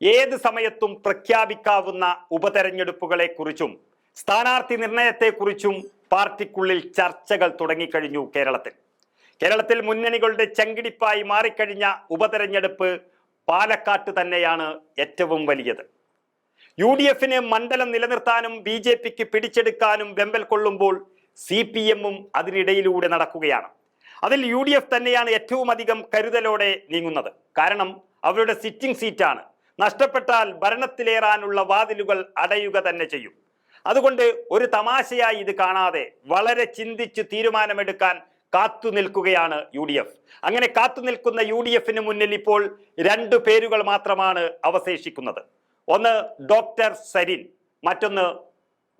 ഏത് സമയത്തും പ്രഖ്യാപിക്കാവുന്ന ഉപതെരഞ്ഞെടുപ്പുകളെക്കുറിച്ചും സ്ഥാനാർത്ഥി നിർണയത്തെക്കുറിച്ചും പാർട്ടിക്കുള്ളിൽ ചർച്ചകൾ തുടങ്ങിക്കഴിഞ്ഞു കേരളത്തിൽ. കേരളത്തിൽ മുന്നണികളുടെ ചങ്കിടിപ്പായി മാറിക്കഴിഞ്ഞ ഉപതെരഞ്ഞെടുപ്പ് പാലക്കാട്ട് തന്നെയാണ് ഏറ്റവും വലിയത്. യു ഡി എഫിന് മണ്ഡലം നിലനിർത്താനും ബി ജെ പിക്ക് പിടിച്ചെടുക്കാനും വെമ്പൽ കൊള്ളുമ്പോൾ സി പി എമ്മും അതിനിടയിലൂടെ നടക്കുകയാണ്. അതിൽ യു ഡി എഫ് തന്നെയാണ് ഏറ്റവും അധികം കരുതലോടെ നീങ്ങുന്നത്. കാരണം അവരുടെ സിറ്റിംഗ് സീറ്റാണ്. നഷ്ടപ്പെട്ടാൽ ഭരണത്തിലേറാനുള്ള വാതിലുകൾ അടയുക തന്നെ ചെയ്യും. അതുകൊണ്ട് ഒരു തമാശയായി ഇത് കാണാതെ വളരെ ചിന്തിച്ച് തീരുമാനമെടുക്കാൻ കാത്തു നിൽക്കുകയാണ് യു ഡി എഫ്. അങ്ങനെ കാത്തു നിൽക്കുന്ന യു ഡി എഫിന് മുന്നിൽ ഇപ്പോൾ രണ്ട് പേരുകൾ മാത്രമാണ് അവശേഷിക്കുന്നത്. ഒന്ന് ഡോക്ടർ സരിൻ മറ്റൊന്ന്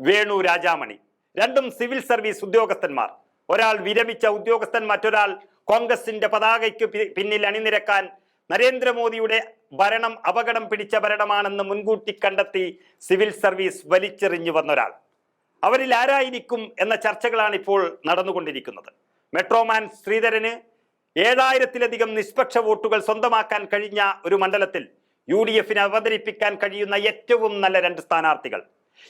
വേണു രാജാമണി. രണ്ടും സിവിൽ സർവീസ് ഉദ്യോഗസ്ഥന്മാർ. ഒരാൾ വിരമിച്ച ഉദ്യോഗസ്ഥൻ മറ്റൊരാൾ കോൺഗ്രസിന്റെ പതാകയ്ക്ക് പിന്നിൽ അണിനിരക്കാൻ നരേന്ദ്രമോദിയുടെ ഭരണം അപകടം പിടിച്ച ഭരണമാണെന്ന് മുൻകൂട്ടി കണ്ടെത്തി സിവിൽ സർവീസ് വലിച്ചെറിഞ്ഞു വന്നൊരാൾ. അവരിൽ ആരായിരിക്കും എന്ന ചർച്ചകളാണ് ഇപ്പോൾ നടന്നുകൊണ്ടിരിക്കുന്നത് മെട്രോമാൻ ശ്രീധരന് ഏഴായിരത്തിലധികം നിഷ്പക്ഷ വോട്ടുകൾ സ്വന്തമാക്കാൻ കഴിഞ്ഞ ഒരു മണ്ഡലത്തിൽ യു ഡി എഫിന് അവതരിപ്പിക്കാൻ കഴിയുന്ന ഏറ്റവും നല്ല രണ്ട് സ്ഥാനാർത്ഥികൾ.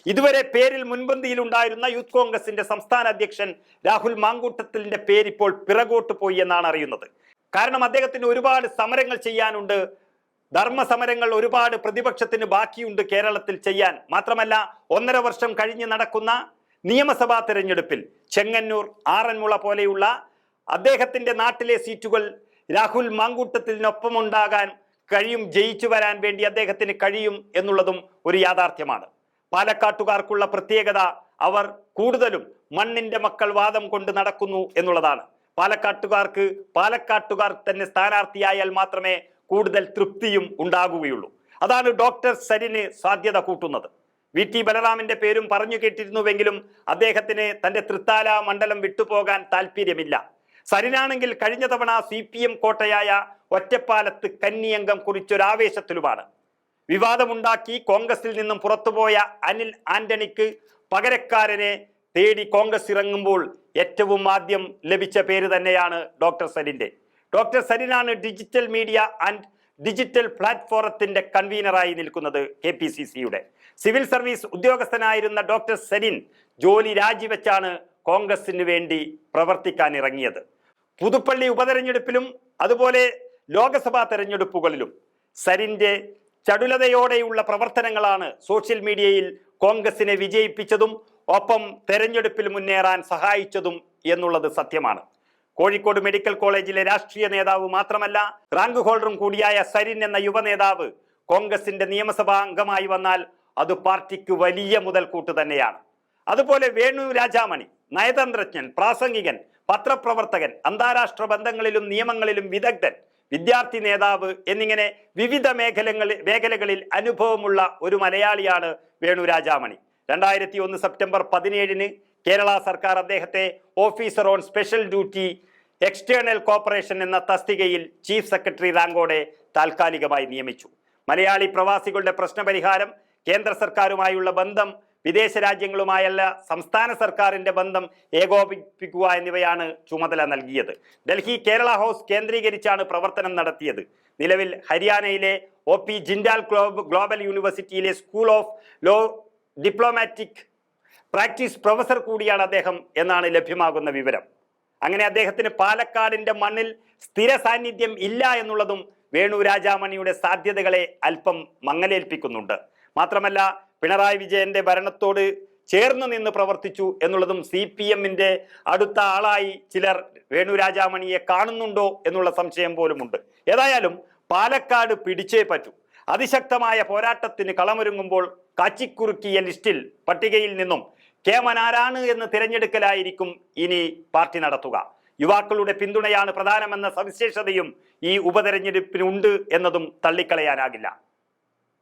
ഇതുവരെ പേരിൽ മുൻപന്തിയിൽ ഉണ്ടായിരുന്ന യൂത്ത് കോൺഗ്രസിന്റെ സംസ്ഥാന അധ്യക്ഷൻ രാഹുൽ മാങ്കൂട്ടത്തിന്റെ പേരിപ്പോൾ പിറകോട്ട് പോയി എന്നാണ് അറിയുന്നത്. കാരണം അദ്ദേഹത്തിന് ഒരുപാട് സമരങ്ങൾ ചെയ്യാനുണ്ട് ധർമ്മസമരങ്ങൾ ഒരുപാട് പ്രതിപക്ഷത്തിന് ബാക്കിയുണ്ട് കേരളത്തിൽ ചെയ്യാൻ. മാത്രമല്ല ഒന്നര വർഷം കഴിഞ്ഞ് നടക്കുന്ന നിയമസഭാ തെരഞ്ഞെടുപ്പിൽ ചെങ്ങന്നൂർ ആറന്മുള പോലെയുള്ള അദ്ദേഹത്തിന്റെ നാട്ടിലെ സീറ്റുകൾ രാഹുൽ മാങ്കൂട്ടത്തിനൊപ്പം ഉണ്ടാകാൻ കഴിയും ജയിച്ചു വരാൻ വേണ്ടി അദ്ദേഹത്തിന് കഴിയും എന്നുള്ളതും ഒരു യാഥാർത്ഥ്യമാണ്. പാലക്കാട്ടുകാർക്കുള്ള പ്രത്യേകത അവർ കൂടുതലും മണ്ണിന്റെ മക്കൾ വാദം കൊണ്ട് നടക്കുന്നു എന്നുള്ളതാണ്. പാലക്കാട്ടുകാർക്ക് പാലക്കാട്ടുകാർ തന്നെ സ്ഥാനാർത്ഥിയായാൽ മാത്രമേ കൂടുതൽ തൃപ്തിയും ഉണ്ടാകുകയുള്ളൂ. അതാണ് ഡോക്ടർ സരിന് സാധ്യത കൂട്ടുന്നത്. വി ടി ബലറാമിന്റെ പേരും പറഞ്ഞു കേട്ടിരുന്നുവെങ്കിലും അദ്ദേഹത്തിന് തന്റെ തൃത്താല മണ്ഡലം വിട്ടുപോകാൻ താല്പര്യമില്ല സരിനാണെങ്കിൽ കഴിഞ്ഞ തവണ സി പി എം കോട്ടയായ ഒറ്റപ്പാലത്ത് കന്നിയംഗം കുറിച്ചൊരാവേശത്തിലുമാണ്. വിവാദമുണ്ടാക്കി കോൺഗ്രസിൽ നിന്നും പുറത്തുപോയ അനിൽ ആന്റണിക്ക് പകരക്കാരനെ തേടി കോൺഗ്രസ് ഇറങ്ങുമ്പോൾ ഏറ്റവും ആദ്യം ലഭിച്ച പേര് തന്നെയാണ് ഡോക്ടർ സരിന്റെ. ഡോക്ടർ സരിനാണ് ഡിജിറ്റൽ മീഡിയ ആൻഡ് ഡിജിറ്റൽ പ്ലാറ്റ്ഫോറത്തിന്റെ കൺവീനറായി നിൽക്കുന്നത് കെ പി സി സിയുടെ. സിവിൽ സർവീസ് ഉദ്യോഗസ്ഥനായിരുന്ന ഡോക്ടർ സരിൻ ജോലി രാജിവെച്ചാണ് കോൺഗ്രസിന് വേണ്ടി പ്രവർത്തിക്കാൻ ഇറങ്ങിയത് പുതുപ്പള്ളി ഉപതെരഞ്ഞെടുപ്പിലും അതുപോലെ ലോക്സഭാ തെരഞ്ഞെടുപ്പുകളിലും സരിന്റെ ചടുലതയോടെയുള്ള പ്രവർത്തനങ്ങളാണ് സോഷ്യൽ മീഡിയയിൽ കോൺഗ്രസിനെ വിജയിപ്പിച്ചതും ഒപ്പം തെരഞ്ഞെടുപ്പിൽ മുന്നേറാൻ സഹായിച്ചതും എന്നുള്ളത് സത്യമാണ്. കോഴിക്കോട് മെഡിക്കൽ കോളേജിലെ രാഷ്ട്രീയ നേതാവ് മാത്രമല്ല റാങ്ക് ഹോൾഡറും കൂടിയായ സരിൻ എന്ന യുവ നേതാവ് കോൺഗ്രസിന്റെ നിയമസഭാ അംഗമായി വന്നാൽ അത് പാർട്ടിക്ക് വലിയ മുതൽക്കൂട്ട് തന്നെയാണ്. അതുപോലെ വേണു രാജാമണി നയതന്ത്രജ്ഞൻ പ്രാസംഗികൻ പത്രപ്രവർത്തകൻ അന്താരാഷ്ട്ര ബന്ധങ്ങളിലും നിയമങ്ങളിലും വിദഗ്ധൻ വിദ്യാർത്ഥി നേതാവ് എന്നിങ്ങനെ വിവിധ മേഖലകളിൽ മേഖലകളിൽ അനുഭവമുള്ള ഒരു മലയാളിയാണ് വേണു രാജാമണി. രണ്ടായിരത്തി ഒന്ന് സെപ്റ്റംബർ പതിനേഴിന് കേരള സർക്കാർ അദ്ദേഹത്തെ officer on special duty external corporation എന്ന തസ്തികയിൽ ചീഫ് സെക്രട്ടറി റാങ്കോടെ താൽക്കാലികമായി നിയമിച്ചു. മലയാളി പ്രവാസികളുടെ പ്രശ്നപരിഹാരം കേന്ദ്ര സർക്കാരുമായുള്ള ബന്ധം വിദേശ രാജ്യങ്ങളുമായല്ല സംസ്ഥാന സർക്കാരിന്റെ ബന്ധം ഏകോപിപ്പിക്കുക എന്നിവയാണ് ചുമതല നൽകിയത്. ഡൽഹി കേരള ഹൗസ് കേന്ദ്രീകരിച്ചാണ് പ്രവർത്തനം നടത്തിയത്. നിലവിൽ ഹരിയാനയിലെ O P Jindal globe global യൂണിവേഴ്സിറ്റിയിലെ school of law diplomatic practice professor കൂടിയാണ് അദ്ദേഹം എന്നാണ് ലഭ്യമാകുന്ന വിവരം. അങ്ങനെ അദ്ദേഹത്തിന് പാലക്കാടിന്റെ മണ്ണിൽ സ്ഥിര സാന്നിധ്യം ഇല്ല എന്നുള്ളതും വേണു രാജാമണിയുടെ സാധ്യതകളെ അല്പം മങ്ങലേൽപ്പിക്കുന്നുണ്ട്. മാത്രമല്ല പിണറായി വിജയന്റെ ഭരണത്തോട് ചേർന്ന് നിന്ന് പ്രവർത്തിച്ചു എന്നുള്ളതും സി പി എമ്മിന്റെ അടുത്ത ആളായി ചിലർ വേണു രാജാമണിയെ കാണുന്നുണ്ടോ എന്നുള്ള സംശയം പോലുമുണ്ട്. ഏതായാലും പാലക്കാട് പിടിച്ചേ പറ്റൂ. അതിശക്തമായ പോരാട്ടത്തിന് കളമൊരുങ്ങുമ്പോൾ കാച്ചിക്കുറുക്കിയ ലിസ്റ്റിൽ പട്ടികയിൽ നിന്നും കേമനാരാണ് എന്ന് തിരഞ്ഞെടുക്കലായിരിക്കും ഇനി പാർട്ടി നടത്തുക. യുവാക്കളുടെ പിന്തുണയാണ് പ്രധാനമെന്ന സവിശേഷതയും ഈ ഉപതെരഞ്ഞെടുപ്പിനുണ്ട് എന്നതും തള്ളിക്കളയാനാകില്ല.